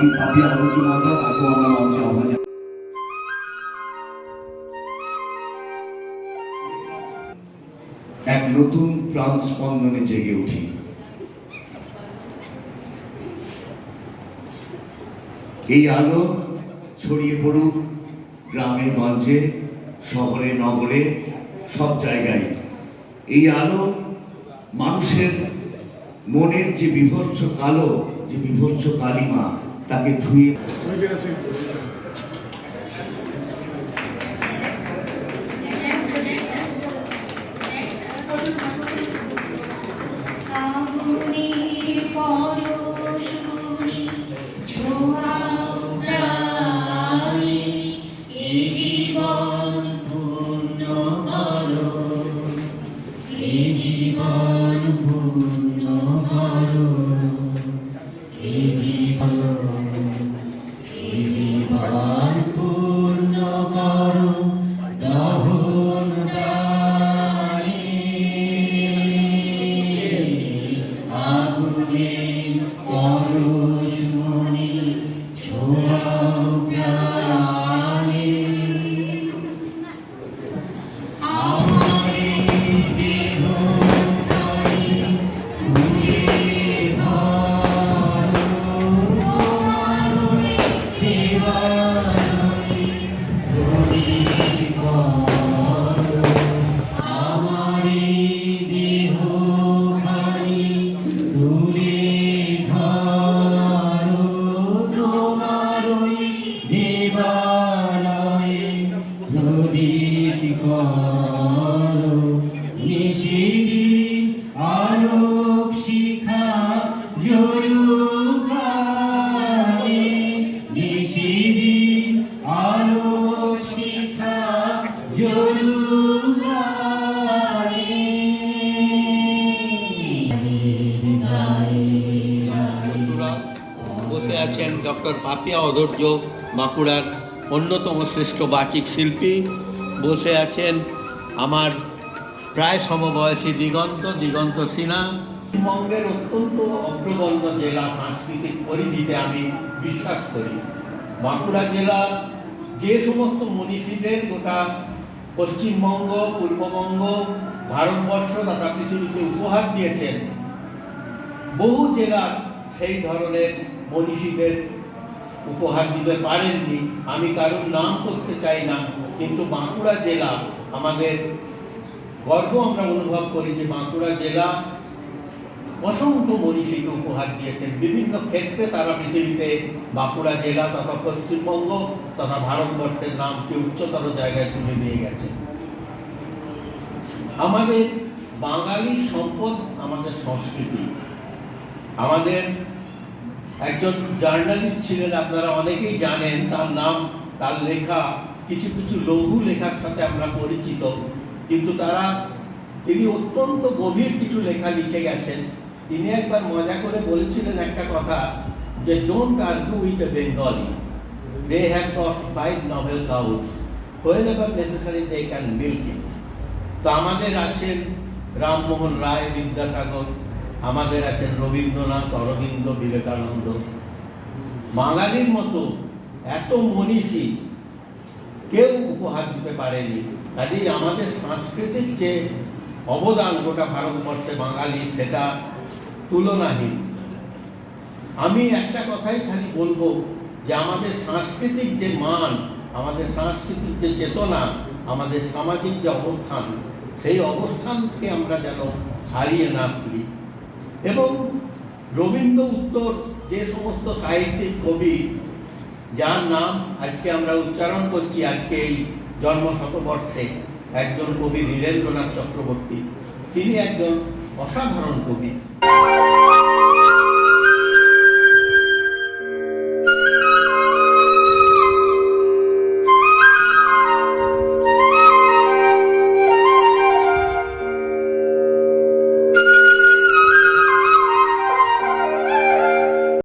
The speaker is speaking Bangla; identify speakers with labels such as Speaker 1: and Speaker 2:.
Speaker 1: বাকি পাপিয়া আলোচনা তাকেও আমরা মঞ্চে আহ্বান এক নতুন প্রাণ স্পন্দনে জেগে উঠি। এই আলো ছড়িয়ে পড়ুক গ্রামে, গঞ্জে, শহরে, নগরে, সব জায়গায়। এই আলো মানুষের মনের যে বিভৎস কালো, যে বিভৎস কালিমা তাকে ধুয়ে
Speaker 2: Amen. বসে আছেন ডক্টর পাপিয়া অধৈর্য বাঁকুড়ার অন্যতম শ্রেষ্ঠ বাচিক শিল্পী। বসে আছেন আমার প্রায় সমবয়সী দিগন্ত দিগন্ত সিনহা। পশ্চিমবঙ্গের অত্যন্ত অগ্রগণ্য জেলা সাংস্কৃতিক পরিধিতে আমি বিশ্বাস করি। বাঁকুড়া জেলা যে সমস্ত মনীষীদের গোটা পশ্চিমবঙ্গ, পূর্ববঙ্গ, ভারতবর্ষ তথা পৃথিবীকে উপহার দিয়েছেন। বহু জেলার সেই ধরনের মনীষীদের উপহার দিতে পারেননি। আমি কারোর নাম করতে চাই না, কিন্তু বাঁকুড়া জেলা আমাদের গর্ব আমরা অনুভব করি যে বাঁকুড়া জেলা অসংখ্য মনীষীকে উপহার দিয়েছেন। বিভিন্ন ক্ষেত্রে তারা পৃথিবীতে বাঁকুড়া জেলা তথা পশ্চিমবঙ্গ তথা ভারতবর্ষের নামকে উচ্চতর জায়গায় তুলে নিয়ে গেছে। আমাদের বাঙালি সম্পদ আমাদের সংস্কৃতি। আমাদের একজন জার্নালিস্ট ছিলেন, আপনারা অনেকেই জানেন, তার নাম, তার লেখা, কিছু কিছু লঘু লেখার সাথে আমরা পরিচিত। কিন্তু তারা তিনি অত্যন্ত গভীর কিছু লেখা লিখে গেছেন। তিনি একবার মজা করে বলেছিলেন একটা কথা যে don't argue with a Bengali they have got five novel cows whenever necessary they can milk it তো আমাদের আছেন রামমোহন রায়, বিদ্যাসাগর। আমাদের আছেন রবীন্দ্রনাথ, অরবিন্দ, বিবেকানন্দ। বাঙালির মতো এত মনীষী কেউ উপহার দিতে পারেনি। কাজেই আমাদের সাংস্কৃতিক যে অবদান গোটা ভারতবর্ষে বাঙালি, সেটা তুলনাহীন। আমি একটা কথাই খালি বলব যে আমাদের সাংস্কৃতিক যে মান, আমাদের সাংস্কৃতিক যে চেতনা, আমাদের সামাজিক যে অবস্থান, সেই অবস্থানকে আমরা যেন হারিয়ে না ফেলি। এবং রবীন্দ্র উত্তর যে সমস্ত সাহিত্যিক কবি, যার নাম আজকে আমরা উচ্চারণ করছি, আজকে এই জন্ম শতবর্ষে একজন কবি নীরেন্দ্রনাথ চক্রবর্তী। তিনি একজন অসাধারণ কবি।